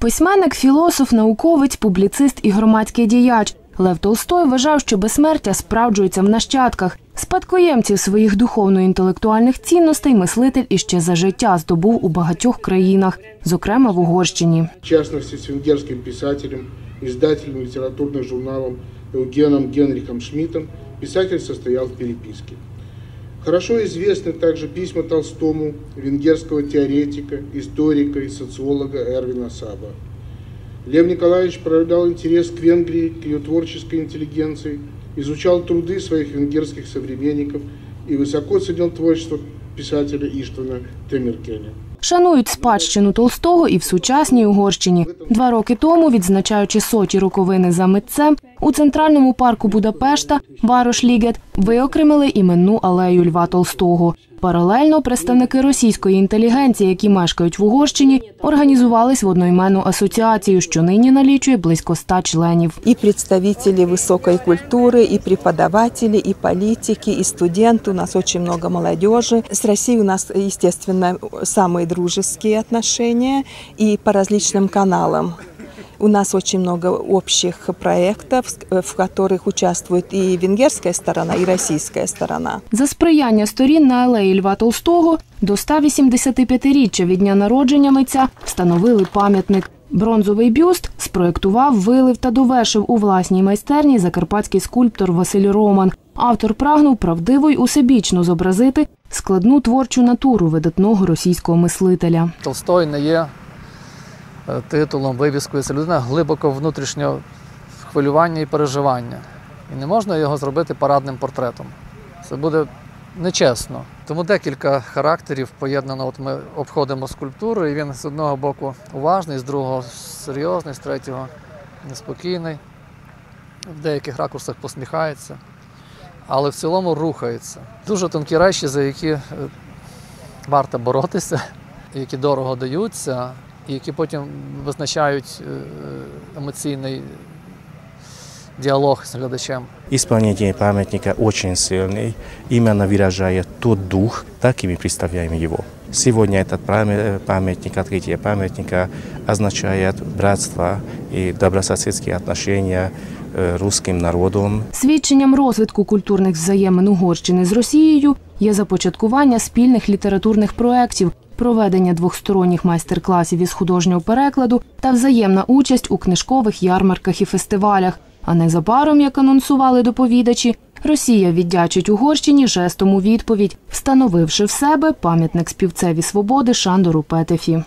Письменник, філософ, науковець, публіцист і громадський діяч. Лев Толстой вважав, що безсмертя справджується в нащадках. Спадкоємців своїх духовно-інтелектуальних цінностей мислитель іще за життя здобув у багатьох країнах, зокрема в Угорщині. в частности с венгерским писателем, издателем литературных журналов Евгеном Генрихом Шмидтом, писатель состоял в переписке. Хорошо известны также письма Толстому венгерского теоретика, историка и социолога Эрвина Саба. Лев Николаевич проявлял интерес к Венгрии, к ее творческой интеллигенции, изучал труды своих венгерских современников и высоко ценил творчество писателя Иштвана Темиркеня. Шанують спадщину Толстого і в сучасній Угорщині. Два роки тому, відзначаючи соті роковини за митцем, у центральному парку Будапешта Варош-Лігет виокремили іменну алею Льва Толстого. Паралельно представники російської інтелігенції, які мешкають в Угорщині, організувались в одноіменну асоціацію, що нині налічує близько ста членів. и представители высокой культуры, и преподаватели, и политики, и студенты. У нас очень много молодежи. С Россией у нас, естественно, самые дружеские отношения и по различным каналам. У нас очень много общих проектов, в которых участвует и венгерская сторона, и российская сторона. За сприяння сторін на алеї Льва Толстого до 185-річчя від дня народження митця встановили пам'ятник. Бронзовий бюст спроєктував, вилив та довершив у власній майстерні закарпатський скульптор Василь Роман. Автор прагнув правдиво й усебічно зобразити складну творчу натуру видатного російського мислителя. Толстой не є титулом, вивіскою. Це людина глибоко внутрішнього хвилювання і переживання. І не можна його зробити парадним портретом. Це буде нечесно. Тому декілька характерів поєднано. От ми обходимо скульптуру, і він з одного боку уважний, з другого серйозний, з третього неспокійний. В деяких ракурсах посміхається, але в цілому рухається. Дуже тонкі речі, за які е, варто боротися, які дорого даються, які потім визначають е, емоційний діалог з глядачем. Исполнение памятника очень сильный, именно выражает тот дух, так и мы представляем его. Сегодня этот памя- памятник, открытие памятника означает братство и добрососедские отношения э, русским народом. Свідченням розвитку культурних взаємин Угорщини з Росією є започаткування спільних літературних проєктів, проведення двохсторонніх майстер-класів із художнього перекладу та взаємна участь у книжкових ярмарках і фестивалях. А незабаром, як анонсували доповідачі, Росія віддячить Угорщині жестом у відповідь, встановивши в себе пам'ятник співцеві свободи Шандору Петефі.